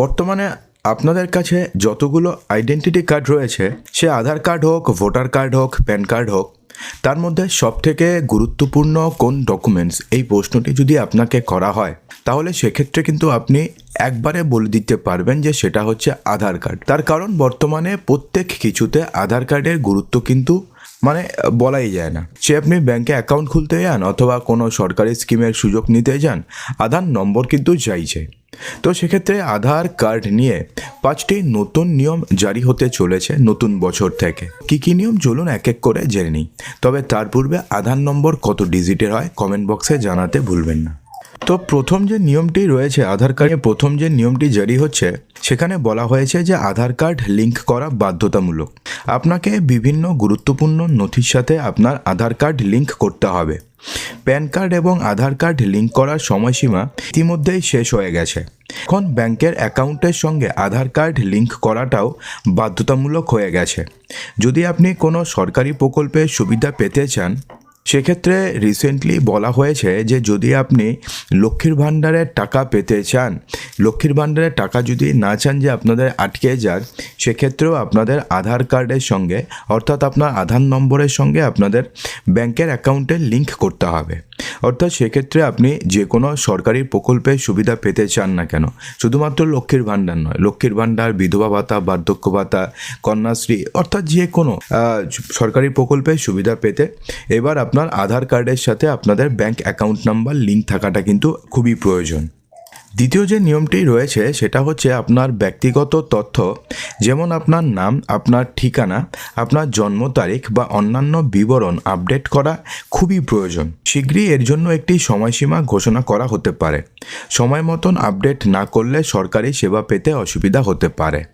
বর্তমানে আপনাদের কাছে যতগুলো আইডেন্টিটি কার্ড রয়েছে, সে আধার কার্ড হোক ভোটার কার্ড হোক প্যান কার্ড হোক, তার মধ্যে সবথেকে গুরুত্বপূর্ণ কোন ডকুমেন্টস এই প্রশ্নটি যদি আপনাকে করা হয়, তাহলে সেক্ষেত্রে কিন্তু আপনি একবারে বলে দিতে পারবেন যে সেটা হচ্ছে আধার কার্ড তার কারণ বর্তমানে প্রত্যেক কিছুতে আধার কার্ডের গুরুত্ব কিন্তু মানে বলাই যায় না। সে আপনি ব্যাংকে অ্যাকাউন্ট খুলতে যান অথবা কোনো সরকারি স্কিমের সুযোগ নিতে যান, আধার নম্বর কিন্তু চাইছে। তো সেক্ষেত্রে আধার কার্ড নিয়ে পাঁচটি নতুন নিয়ম জারি হতে চলেছে নতুন বছর থেকে। কি কি নিয়ম? চলুন এক এক করে জেনে নিই। তবে তার পূর্বে আধার নম্বর কত ডিজিটের হয় কমেন্ট বক্সে জানাতে ভুলবেন না। তো প্রথম যে নিয়মটি রয়েছে আধার কার্ডে প্রথম যে নিয়মটি জারি হচ্ছে, সেখানে বলা হয়েছে যে আধার কার্ড লিঙ্ক করা বাধ্যতামূলক। আপনাকে বিভিন্ন গুরুত্বপূর্ণ নথির সাথে আপনার আধার কার্ড লিঙ্ক করতে হবে। প্যান কার্ড এবং আধার কার্ড লিঙ্ক করার সময়সীমা ইতিমধ্যেই শেষ হয়ে গেছে। এখন ব্যাংকের অ্যাকাউন্টের সঙ্গে আধার কার্ড লিঙ্ক করাটাও বাধ্যতামূলক হয়ে গেছে। যদি আপনি কোনো সরকারি প্রকল্পের সুবিধা পেতে চান সেক্ষেত্রে রিসেন্টলি বলা হয়েছে যে যদি আপনি লক্ষ্মীর ভাণ্ডারের টাকা পেতে চান, লক্ষ্মীর ভাণ্ডারের টাকা যদি না চান যে আপনাদের আটকে যাক, সেক্ষেত্রেও আপনাদের আধার কার্ডের সঙ্গে অর্থাৎ আপনার আধার নম্বরের সঙ্গে আপনাদের ব্যাংকের অ্যাকাউন্টে লিঙ্ক করতে হবে। অর্থাৎ সেক্ষেত্রে আপনি যে কোনো সরকারি প্রকল্পের সুবিধা পেতে চান না কেন, শুধুমাত্র লক্ষ্মীর ভাণ্ডার নয়, লক্ষ্মীর ভাণ্ডার, বিধবা ভাতা, বার্ধক্য ভাতা, কন্যাশ্রী, অর্থাৎ যে কোনো সরকারি প্রকল্পের সুবিধা পেতে এবার আপনার আধার কার্ডের সাথে আপনাদের ব্যাংক অ্যাকাউন্ট নাম্বার লিঙ্ক থাকাটা কিন্তু খুবই প্রয়োজন। দ্বিতীয় যে নিয়মটি রয়েছে, সেটা হচ্ছে আপনার ব্যক্তিগত তথ্য, যেমন আপনার নাম, আপনার ঠিকানা, আপনার জন্ম তারিখ বা অন্যান্য বিবরণ আপডেট করা খুবই প্রয়োজন। শীঘ্রই এর জন্য একটি সময়সীমা ঘোষণা করা হতে পারে। সময় মতন আপডেট না করলে সরকারি সেবা পেতে অসুবিধা হতে পারে।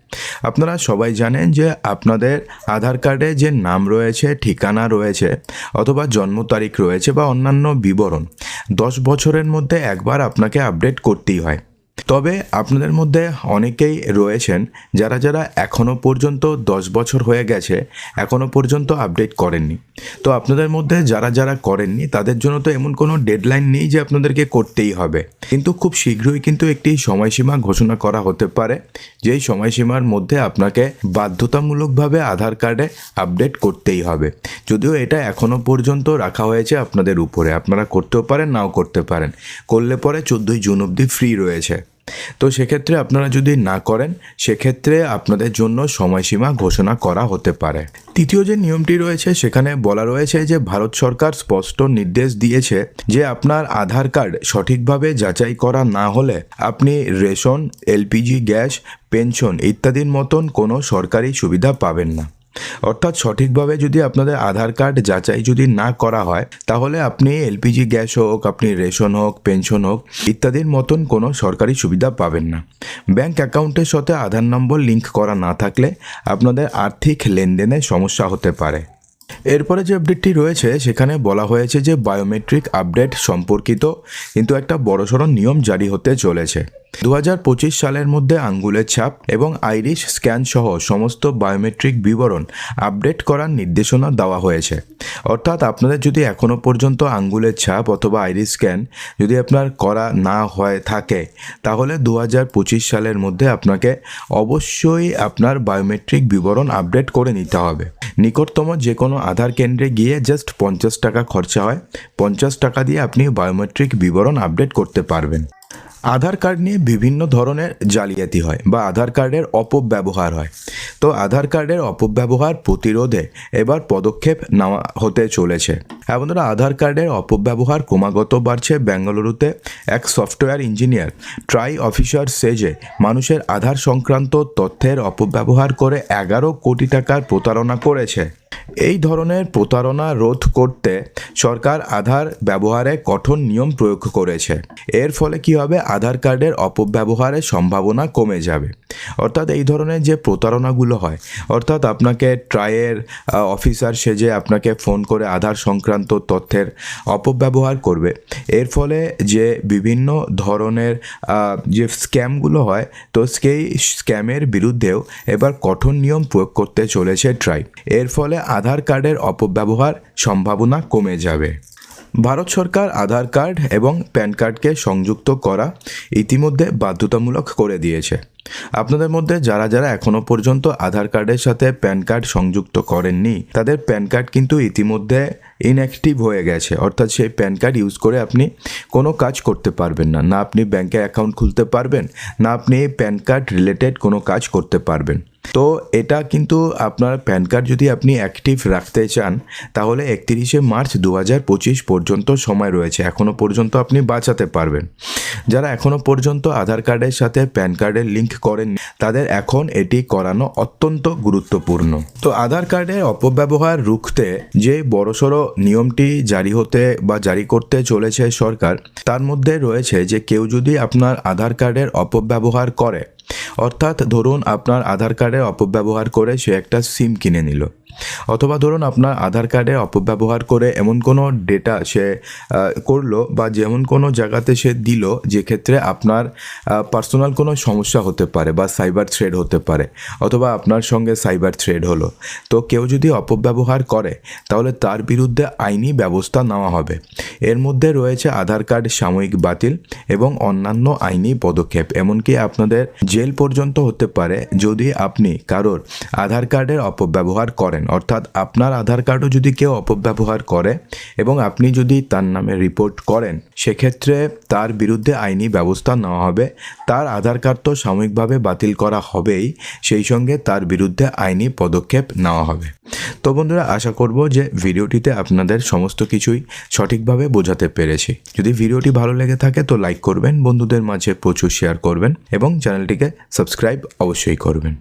আপনারা সবাই জানেন যে আপনাদের আধার কার্ডে যে নাম রয়েছে, ঠিকানা রয়েছে, অথবা জন্ম তারিখ রয়েছে বা অন্যান্য বিবরণ, দশ বছরের মধ্যে একবার আপনাকে আপডেট করতেই হয়। তবে আপনাদের মধ্যে অনেকেই রয়েছেন যারা যারা এখনও পর্যন্ত দশ বছর হয়ে গেছে এখনও পর্যন্ত আপডেট করেননি। তো আপনাদের মধ্যে যারা যারা করেননি, তাদের জন্য তো এমন কোনো ডেডলাইন নেই যে আপনাদেরকে করতেই হবে। কিন্তু খুব শীঘ্রই কিন্তু একটি সময়সীমা ঘোষণা করা হতে পারে, যেই সময়সীমার মধ্যে আপনাকে বাধ্যতামূলকভাবে আধার কার্ডে আপডেট করতেই হবে। যদিও এটা এখনও পর্যন্ত রাখা হয়েছে আপনাদের উপরে, আপনারা করতেও পারেন, নাও করতে পারেন। করলে পরে চোদ্দোই জুন অবধি ফ্রি রয়েছে। তো সেক্ষেত্রে আপনারা যদি না করেন, সেক্ষেত্রে আপনাদের জন্য সময়সীমা ঘোষণা করা হতে পারে। তৃতীয় যে নিয়মটি রয়েছে, সেখানে বলা রয়েছে যে ভারত সরকার স্পষ্ট নির্দেশ দিয়েছে যে আপনার আধার কার্ড সঠিকভাবে যাচাই করা না হলে আপনি রেশন, এলপিজি, গ্যাস, পেনশন ইত্যাদির মতন কোনো সরকারি সুবিধা পাবেন না। অর্থাৎ সঠিকভাবে যদি আপনাদের আধার কার্ড যাচাই যদি না করা হয়, তাহলে আপনি এলপিজি গ্যাস হোক, আপনি রেশন হোক, পেনশন হোক, ইত্যাদির মতন কোনো সরকারি সুবিধা পাবেন না। ব্যাংক অ্যাকাউন্টের সাথে আধার নম্বর লিঙ্ক করা না থাকলে আপনাদের আর্থিক লেনদেনে সমস্যা হতে পারে। এরপরে যে আপডেটটি রয়েছে, সেখানে বলা হয়েছে যে বায়োমেট্রিক আপডেট সম্পর্কিত কিন্তু একটা বড়সড় নিয়ম জারি হতে চলেছে। দু হাজার পঁচিশ সালের মধ্যে আঙ্গুলের ছাপ এবং আইরিশ স্ক্যান সহ সমস্ত বায়োমেট্রিক বিবরণ আপডেট করার নির্দেশনা দেওয়া হয়েছে। অর্থাৎ আপনাদের যদি এখনও পর্যন্ত আঙ্গুলের ছাপ অথবা আইরিশ স্ক্যান যদি আপনার করা না হয়ে থাকে, তাহলে দু হাজার পঁচিশ সালের মধ্যে আপনাকে অবশ্যই আপনার বায়োমেট্রিক বিবরণ আপডেট করে নিতে হবে। নিকটতম যে কোনো আধার কেন্দ্রে গিয়ে জাস্ট পঞ্চাশ টাকা খরচা হয়। পঞ্চাশ টাকা দিয়ে আপনি বায়োমেট্রিক বিবরণ আপডেট করতে পারবেন। আধার কার্ড নিয়ে বিভিন্ন ধরনের জালিয়াতি হয় বা আধার কার্ডের অপব্যবহার হয়। তো আধার কার্ডের অপব্যবহার প্রতিরোধে এবার পদক্ষেপ নেওয়া হতে চলেছে। হ্যাঁ বন্ধুরা, আধার কার্ডের অপব্যবহার ক্রমাগত বাড়ছে। বেঙ্গালুরুতে এক সফটওয়্যার ইঞ্জিনিয়ার ট্রাই অফিসার সেজে মানুষের আধার সংক্রান্ত তথ্যের অপব্যবহার করে এগারো কোটি টাকার প্রতারণা করেছে। এই ধরনের প্রতারণা রোধ করতে সরকার আধার ব্যবহারে কঠোর নিয়ম প্রয়োগ করেছে। এর ফলে কি হবে? আধার কার্ডের অপব্যবহারের সম্ভাবনা কমে যাবে। অর্থাৎ এই ধরনের যে প্রতারণাগুলো হয়, অর্থাৎ আপনাকে ট্রায়ের অফিসার সেজে আপনাকে ফোন করে আধার সংক্রান্ত তথ্যের অপব্যবহার করবে। এর ফলে যে বিভিন্ন ধরনের যে স্ক্যামগুলো হয়, তো সেই স্ক্যামের বিরুদ্ধেও এবার কঠোর নিয়ম প্রয়োগ করতে চলেছে ট্রাই। এর ফলে আধার কার্ডের অপব্যবহার সম্ভাবনা কমে যাবে। ভারত সরকার আধার কার্ড এবং প্যান কার্ডকে সংযুক্ত করা ইতিমধ্যে বাধ্যতামূলক করে দিয়েছে। আপনাদের মধ্যে যারা যারা এখনও পর্যন্ত আধার কার্ডের সাথে প্যান কার্ড সংযুক্ত করেননি, তাদের প্যান কার্ড কিন্তু ইতিমধ্যে ইনঅ্যাক্টিভ হয়ে গেছে। অর্থাৎ সেই প্যান কার্ড ইউজ করে আপনি কোনো কাজ করতে পারবেন না। না আপনি ব্যাংকে অ্যাকাউন্ট খুলতে পারবেন, না আপনি প্যান কার্ড রিলেটেড কোনো কাজ করতে পারবেন। তো এটা কিন্তু আপনার প্যান কার্ড যদি আপনি অ্যাক্টিভ রাখতে চান, তাহলে একত্রিশে মার্চ দু হাজার পঁচিশ পর্যন্ত সময় রয়েছে। এখনও পর্যন্ত আপনি বাঁচাতে পারবেন। যারা এখনও পর্যন্ত আধার কার্ডের সাথে প্যান কার্ডের লিঙ্ক করেন তাদের এখন এটি করানো অত্যন্ত গুরুত্বপূর্ণ। তো আধার কার্ডের অপব্যবহার রুখতে যে বড়সড় নিয়মটি জারি হতে বা জারি করতে চলেছে সরকার, তার মধ্যে রয়েছে যে কেউ যদি আপনার আধার কার্ডের অপব্যবহার করে অর্থাৎ ধরুন আপনার আধার কার্ডের অপব্যবহার করে সে একটা সিম কিনে নিল। অথবা ধরুন আপনার আধার কার্ডে অপব্যবহার করে এমন কোনো ডেটা সে করল বা যেমন কোনো জায়গাতে সে দিল যে ক্ষেত্রে আপনার পার্সোনাল কোনো সমস্যা হতে পারে বা সাইবার থ্রেড হতে পারে অথবা আপনার সঙ্গে সাইবার থ্রেড হলো। তো কেউ যদি অপব্যবহার করে, তাহলে তার বিরুদ্ধে আইনি ব্যবস্থা নেওয়া হবে। এর মধ্যে রয়েছে আধার কার্ড সাময়িক বাতিল এবং অন্যান্য আইনি পদক্ষেপ। এমনকি আপনাদের জেল পর্যন্ত হতে পারে যদি আপনি কারোর আধার কার্ডের অপব্যবহার করেন। অর্থাৎ আপনার আধার কার্ডও যদি কেউ অপব্যবহার করে এবং আপনি যদি তার নামে রিপোর্ট করেন, সেক্ষেত্রে তার বিরুদ্ধে আইনি ব্যবস্থা নেওয়া হবে। তার আধার কার্ড তো সাময়িকভাবে বাতিল করা হবেই, সেই সঙ্গে তার বিরুদ্ধে আইনি পদক্ষেপ নেওয়া হবে। তো বন্ধুরা, আশা করব যে ভিডিওটিতে আপনাদের সমস্ত কিছুই সঠিকভাবে বোঝাতে পেরেছি। যদি ভিডিওটি ভালো লেগে থাকে তো লাইক করবেন, বন্ধুদের মাঝে প্রচুর শেয়ার করবেন এবং চ্যানেলটিকে সাবস্ক্রাইব অবশ্যই করবেন।